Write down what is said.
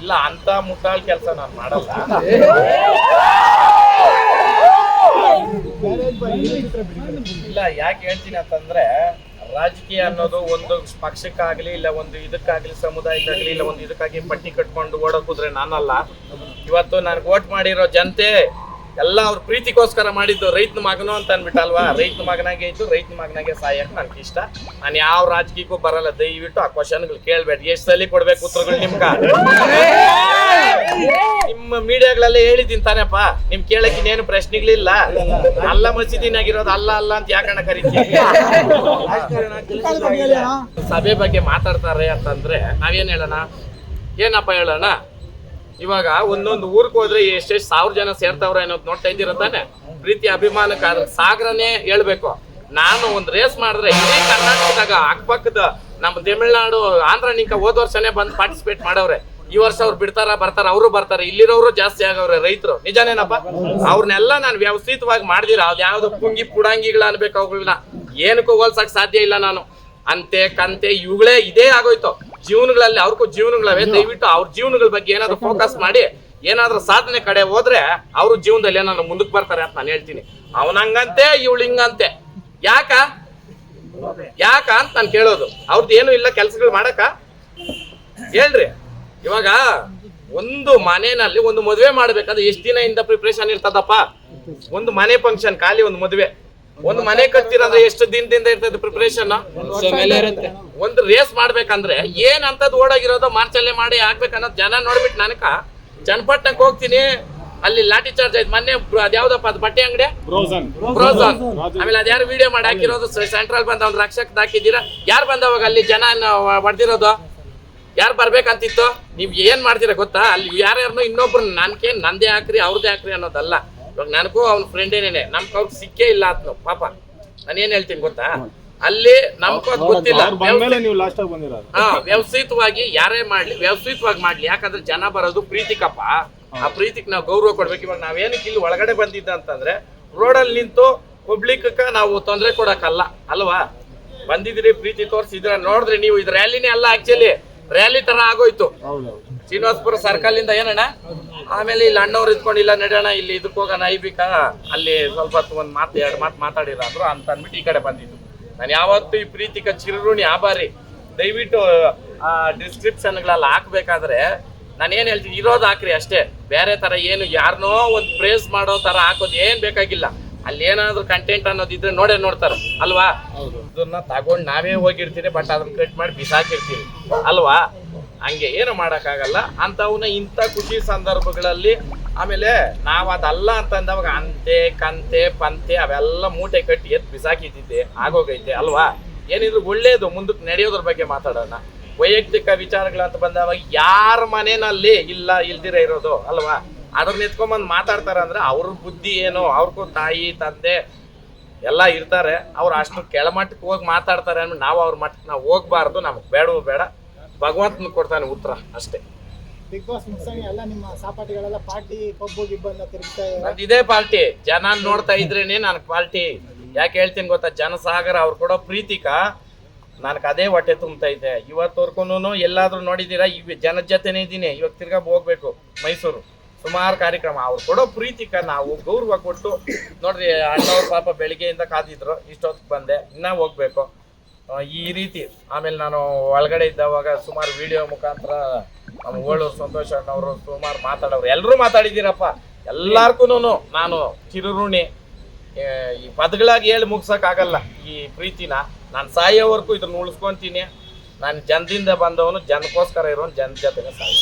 ಇಲ್ಲ, ಅಂತ ಮುಟ್ಟಾಳ್ ಕೆಲಸ ನಾನು ಮಾಡಲ್ಲ. ಇಲ್ಲ, ಯಾಕೆ ಹೇಳ್ತೀನಿ ಅಂತಂದ್ರೆ, ರಾಜಕೀಯ ಅನ್ನೋದು ಒಂದು ಪಕ್ಷಕ್ಕಾಗ್ಲಿ, ಇಲ್ಲ ಒಂದು ಇದಕ್ಕಾಗ್ಲಿ, ಸಮುದಾಯಕ್ಕಾಗ್ಲಿ, ಇಲ್ಲ ಒಂದು ಇದಕ್ಕಾಗಿ ಪಟ್ಟಿ ಕಟ್ಕೊಂಡು ಓಡೋಕುದ್ರೆ ನಾನಲ್ಲ. ಇವತ್ತು ನನಗೆ ವೋಟ್ ಮಾಡಿರೋ ಜನತೆ ಎಲ್ಲ ಅವ್ರ ಪ್ರೀತಿಗೋಸ್ಕರ ಮಾಡಿದ್ದು ರೈತನ ಮಗನು ಅಂತ ಅನ್ಬಿಟ್ಟಲ್ವಾ? ರೈತನ ಮಗನಾಗೆ ಇದ್ದು ರೈತನ ಮಗನಾಗೆ ಸಾಯಕ್ ನನ್ಗೆ ಇಷ್ಟ. ನಾನು ಯಾವ ರಾಜಕೀಯಕ್ಕೂ ಬರಲ್ಲ, ದಯವಿಟ್ಟು ಆ ಕ್ವಶನ್ಗಳು ಕೇಳ್ಬೇಡಿ. ಎಷ್ಟು ಸಲ ಕೊಡ್ಬೇಕು ಉತ್ತರಗಳು ನಿಮ್ಗ? ನಿಮ್ಮ ಮೀಡಿಯಾಗಳೆಲ್ಲ ಹೇಳಿದ್ದೀನಿ ತಾನೇಪ್ಪ. ನಿಮ್ ಕೇಳಕ್ ಇನ್ನೇನು ಪ್ರಶ್ನೆಗಳಿಲ್ಲ. ಅಲ್ಲ ಮಸೀದಿನಾಗಿರೋದು ಅಲ್ಲ ಅಲ್ಲ ಅಂತ ಯಾಕಣ್ಣ ಕರಿತೀವಿ ಸಭೆ ಬಗ್ಗೆ ಮಾತಾಡ್ತಾರೆ ಅಂತಂದ್ರೆ ನಾವೇನ್ ಹೇಳೋಣ? ಏನಪ್ಪ ಹೇಳೋಣ? ಇವಾಗ ಒಂದೊಂದು ಊರ್ಗ್ ಹೋದ್ರೆ ಎಷ್ಟೆಷ್ಟು ಸಾವಿರ ಜನ ಸೇರ್ತಾವ್ರೆ ಅನ್ನೋದು ನೋಡ್ತಾ ಇದ್ದೀರ ತಾನೆ? ಪ್ರೀತಿ ಅಭಿಮಾನಕ್ಕೆ ಅದ್ರ ಸಾಗರನೇ ಹೇಳ್ಬೇಕು. ನಾನು ಒಂದು ರೇಸ್ ಮಾಡಿದ್ರೆ ಇಡೀ ಕರ್ನಾಟಕದಾಗ ಅಕ್ಕಪಕ್ಕದ ನಮ್ಮ ತಮಿಳ್ನಾಡು ಆಂಧ್ರ ನಿಂಕ ಹೋದ ವರ್ಷನೇ ಬಂದು ಪಾರ್ಟಿಸಿಪೇಟ್ ಮಾಡವ್ರೆ. ಈ ವರ್ಷ ಅವ್ರು ಬಿಡ್ತಾರ, ಬರ್ತಾರ, ಅವರು ಬರ್ತಾರೆ. ಇಲ್ಲಿರೋರು ಜಾಸ್ತಿ ಆಗವ್ರೆ ರೈತರು. ನಿಜನೇನಪ್ಪ? ಅವ್ರನ್ನೆಲ್ಲ ನಾನು ವ್ಯವಸ್ಥಿತವಾಗಿ ಮಾಡ್ದಿರ? ಅದ್ ಯಾವ್ದು ಪುಂಗಿ ಪುಡಂಗಿಗಳ ಅನ್ಬೇಕು ಅವುಗಳನ್ನ ಏನಕ್ಕೂ ಹೋಲ್ಸಕ್ ಸಾಧ್ಯ ಇಲ್ಲ ನಾನು. ಅಂತೆ, ಕಂತೆ, ಇವುಗಳೇ ಇದೇ ಆಗೋಯ್ತು. ಜೀವನಗಳಲ್ಲಿ ಅವ್ರಿಗೂ ಜೀವನಗಳವೆ. ದಯವಿಟ್ಟು ಅವ್ರ ಜೀವನಗಳ ಬಗ್ಗೆ ಏನಾದ್ರು ಫೋಕಸ್ ಮಾಡಿ ಏನಾದ್ರೂ ಸಾಧನೆ ಕಡೆ ಹೋದ್ರೆ ಅವ್ರ ಜೀವನದಲ್ಲಿ ಏನಾದ್ರು ಮುಂದಕ್ಕೆ ಬರ್ತಾರೆ ಅಂತ ನಾನು ಹೇಳ್ತೀನಿ. ಅವನಂಗಂತೆ ಇವಳು ಹಿಂಗಂತೆ. ಯಾಕ? ಯಾಕ ಅಂತ ನಾನು ಕೇಳೋದು. ಅವ್ರದ್ದು ಏನು ಇಲ್ಲ ಕೆಲಸಗಳು ಮಾಡಕ ಹೇಳ್ರಿ. ಇವಾಗ ಒಂದು ಮನೆಯಲ್ಲಿ ಒಂದು ಮದುವೆ ಮಾಡ್ಬೇಕಂದ್ರೆ ಎಷ್ಟು ದಿನದಿಂದ ಪ್ರಿಪ್ರೇಷನ್ ಇರ್ತದಪ್ಪ? ಒಂದು ಮನೆ ಫಂಕ್ಷನ್ ಖಾಲಿ ಒಂದು ಮದುವೆ. ಒಂದು ಮನೆ ಕಟ್ತೀರಂದ್ರೆ ಎಷ್ಟು ದಿನದಿಂದ ಇರ್ತದೆ ಪ್ರಿಪರೇಷನ್ ಒಂದು ರೇಸ್ ಮಾಡ್ಬೇಕಂದ್ರೆ ಏನ್ ಅಂತದ್ ಓಡಾಗಿರೋದು ಮಾರ್ಚಲ್ಲೇ ಮಾಡಿ ಆಗ್ಬೇಕನ್ನೋದು ಜನ ನೋಡ್ಬಿಟ್ಟು ನನಕ ಚನ್ನಪಟ್ಟಣಕ್ಕೆ ಹೋಗ್ತೀನಿ. ಅಲ್ಲಿ ಲಾಠಿ ಚಾರ್ಜ್ ಆಯ್ತು. ಮೊನ್ನೆ ಅದ್ಯಾವ್ದಪ್ಪ ಅದು ಬಟ್ಟೆ ಅಂಗಡಿ? ಬ್ರೋಸನ್ ಆಮೇಲೆ ಅದ್ಯಾರು ವಿಡಿಯೋ ಮಾಡಿ ಹಾಕಿರೋದು? ಸೆಂಟ್ರಲ್ ಬಂದ ಒಂದು ರಕ್ಷಕ್ ಹಾಕಿದ್ದೀರಾ? ಯಾರು ಬಂದವಾಗ ಅಲ್ಲಿ ಜನ ಹೊಡೆದಿರೋದು ಯಾರು ಬರ್ಬೇಕಂತಿತ್ತು? ನೀವ್ ಏನ್ ಮಾಡ್ತೀರಾ ಗೊತ್ತಾ? ಅಲ್ಲಿ ಯಾರ್ಯಾರನ್ನೋ ಇನ್ನೊಬ್ರು ನನ್ಕೇನ್ ನಂದೇ ಹಾಕ್ರಿ ಅವ್ರದೇ ಹಾಕ್ರಿ ಅನ್ನೋದಲ್ಲ. ಇವಾಗ ನನಗೂ ಅವ್ನ ಫ್ರೆಂಡ್ ಏನೇನೆ ನಮ್ಗೆ ಅವ್ರಿಗೆ ಸಿಕ್ಕೇ ಇಲ್ಲ ಆತ್ನು ಪಾಪ. ನಾನು ಏನ್ ಹೇಳ್ತೀನಿ ಗೊತ್ತಾ? ಅಲ್ಲಿ ನಮ್ಗೂ ಗೊತ್ತಿಲ್ಲ. ಹಾ ವ್ಯವಸ್ಥಿತವಾಗಿ ಯಾರೇ ಮಾಡ್ಲಿ ವ್ಯವಸ್ಥಿತವಾಗಿ ಮಾಡ್ಲಿ. ಯಾಕಂದ್ರೆ ಜನ ಬರೋದು ಪ್ರೀತಿಕಪ್ಪ. ಆ ಪ್ರೀತಿಗೆ ನಾವು ಗೌರವ ಕೊಡ್ಬೇಕು. ಇವಾಗ ನಾವೇನಕ್ಕೆ ಇಲ್ಲಿ ಒಳಗಡೆ ಬಂದಿದ್ದ ಅಂತಂದ್ರೆ ರೋಡಲ್ಲಿ ನಿಂತು ಪಬ್ಲಿಕ್ ನಾವು ತೊಂದರೆ ಕೊಡಕ್ಕಲ್ಲ ಅಲ್ವಾ? ಬಂದಿದ್ರಿ ಪ್ರೀತಿ ತೋರ್ಸಿದ್ರ ನೋಡ್ರಿ ನೀವು ಇದು ರ್ಯಾಲಿನೇ ಅಲ್ಲ ಆಕ್ಚುಲಿ ರ್ಯಾಲಿ ತರ ಆಗೋಯ್ತು. ಶ್ರೀನಿವಾಸಪುರ ಸರ್ಕಲ್ ಇಂದ ಏನಣ್ಣ? ಆಮೇಲೆ ಇಲ್ಲಿ ಅಣ್ಣವ್ರು ಇದ್ಕೊಂಡು ಇಲ್ಲ ನಡೆಯೋಣ ಇಲ್ಲಿ ಇದಕ್ಕೆ ಹೋಗೋಣ ಐಬಿಕ ಅಲ್ಲಿ ಸ್ವಲ್ಪ ಹೊತ್ತು ಒಂದು ಮಾತು ಎರಡು ಮಾತು ಮಾತಾಡಿರಾದ್ರು ಅಂತ ಅಂದ್ಬಿಟ್ಟು ಈ ಕಡೆ ಬಂದಿದ್ದು. ನಾನು ಯಾವತ್ತೂ ಈ ಪ್ರೀತಿಕ ಚಿರುರುಣಿ ಆಭಾರಿ ದಯವಿಟ್ಟು ಆ ಡಿಸ್ಕ್ರಿಪ್ಷನ್ಗಳಲ್ಲಿ ಹಾಕ್ಬೇಕಾದ್ರೆ ನಾನು ಏನ್ ಹೇಳ್ತೀನಿ ಇರೋದು ಹಾಕ್ರಿ ಅಷ್ಟೇ. ಬೇರೆ ತರ ಏನು ಯಾರನ್ನೋ ಒಂದು ಪ್ರೇಸ್ ಮಾಡೋ ತರ ಹಾಕೋದು ಏನು ಬೇಕಾಗಿಲ್ಲ. ಅಲ್ಲಿ ಏನಾದ್ರು ಕಂಟೆಂಟ್ ಅನ್ನೋದಿದ್ರೆ ನೋಡೇ ನೋಡ್ತಾರೆ ಅಲ್ವಾ? ಇದನ್ನ ತಗೊಂಡು ನಾವೇ ಹೋಗಿರ್ತೀರಿ ಬಟ್ ಅದನ್ನ ಕಟ್ ಮಾಡಿ ಬಿಸಾಕಿರ್ತೀವಿ ಅಲ್ವಾ? ಹಂಗೆ ಏನು ಮಾಡೋಕ್ಕಾಗಲ್ಲ ಅಂಥವನ್ನ ಇಂಥ ಖುಷಿ ಸಂದರ್ಭಗಳಲ್ಲಿ ಆಮೇಲೆ ನಾವು ಅದಲ್ಲ ಅಂತಂದವಾಗ ಅಂತೆ, ಕಂತೆ, ಪಂತೆ ಅವೆಲ್ಲ ಮೂಟೆ ಕಟ್ಟಿ ಎತ್ತು ಬಿಸಾಕಿದ್ದಿದ್ದೆ, ಆಗೋಗೈತೆ, ಅಲ್ವಾ? ಏನಿದ್ರು ಒಳ್ಳೇದು, ಮುಂದಕ್ಕೆ ನಡೆಯೋದ್ರ ಬಗ್ಗೆ ಮಾತಾಡೋಣ. ವೈಯಕ್ತಿಕ ವಿಚಾರಗಳಂತ ಬಂದಾಗ ಯಾರ ಮನೆಯಲ್ಲಿ ಇಲ್ಲ, ಇಲ್ದಿರ ಇರೋದು, ಅಲ್ವಾ? ಅದ್ರನ್ನ ಎತ್ಕೊಂಬಂದು ಮಾತಾಡ್ತಾರೆ ಅಂದ್ರೆ ಅವ್ರ ಬುದ್ಧಿ ಏನು, ಅವ್ರಿಗೂ ತಾಯಿ, ತಂದೆ ಎಲ್ಲ ಇರ್ತಾರೆ. ಅವ್ರು ಅಷ್ಟು ಕೆಳಮಟ್ಟಕ್ಕೆ ಹೋಗಿ ಮಾತಾಡ್ತಾರೆ ಅಂದ್ರೆ ನಾವು ಅವ್ರ ಮಟ್ಟಕ್ಕೆ ನಾವು ಹೋಗ್ಬಾರ್ದು, ನಮಗೆ ಬೇಡವೂ ಬೇಡ. ಭಗವಂತನ ಕೊಡ್ತಾನೆ ಉತ್ತರ ಅಷ್ಟೇ. ಬಿಗ್ ಬಾಸ್ ಮುಗಿಸಂಗೆ ಎಲ್ಲ ನಿಮ್ಮ ಸಹಪಾಠಿಗಳೆಲ್ಲ ಪಾರ್ಟಿ ಪಬ್ಬು ಗಿಬ್ಬು ಅಂತ ತಿರುಗ್ತಾ ನಂದು ಇದೇ ಪಾರ್ಟಿ. ಜನ ನೋಡ್ತಾ ಇದ್ರೇನೆ ನನಗೆ ಪಾರ್ಟಿ. ಯಾಕೆ ಹೇಳ್ತೀನಿ ಗೊತ್ತಾ? ಜನಸಾಗರ ಅವ್ರು ಕೊಡೋ ಪ್ರೀತಿಕ ನನಗೆ ಅದೇ ಹೊಟ್ಟೆ ತುಂಬತೈತೆ ಇವತ್ತವರ್ಗೂನು ಎಲ್ಲಾದರೂ ನೋಡಿದ್ದೀರಾ? ಇವ್ ಜನದ ಜೊತೆನೇ ಇದ್ದೀನಿ. ಇವಾಗ ತಿರ್ಗಾ ಹೋಗ್ಬೇಕು ಮೈಸೂರು. ಸುಮಾರು ಕಾರ್ಯಕ್ರಮ. ಅವ್ರು ಕೊಡೋ ಪ್ರೀತಿಕ ನಾವು ಗೌರವ ಕೊಟ್ಟು ನೋಡ್ರಿ ಅಣ್ಣವ್ರ ಪಾಪ ಬೆಳಿಗ್ಗೆಯಿಂದ ಕಾದಿದ್ರು ಇಷ್ಟೊತ್ತಿಗೆ ಬಂದೆ. ಇನ್ನೂ ಹೋಗ್ಬೇಕು. ಈ ರೀತಿ. ಆಮೇಲೆ ನಾನು ಒಳಗಡೆ ಇದ್ದವಾಗ ಸುಮಾರು ವಿಡಿಯೋ ಮುಖಾಂತರ ನಮ್ಮ ಓಳೂರು ಸಂತೋಷ್ ಅಣ್ಣವರು ಸುಮಾರು ಮಾತಾಡೋರು. ಎಲ್ಲರೂ ಮಾತಾಡಿದ್ದೀರಪ್ಪ. ಎಲ್ಲಾರ್ಗುನು ನಾನು ಚಿರುಋಣಿ ಈ ಪದಗಳಾಗಿ ಹೇಳಿ ಮುಗ್ಸೋಕ್ಕಾಗಲ್ಲ. ಈ ಪ್ರೀತಿನ ನಾನು ಸಾಯೋವರೆಗೂ ಇದನ್ನು ಉಳಿಸ್ಕೊತೀನಿ. ನಾನು ಜನದಿಂದ ಬಂದವನು ಜನಕ್ಕೋಸ್ಕರ ಇರೋನು ಜನ ಜೊತೆಗೆ ಸಾಯಿ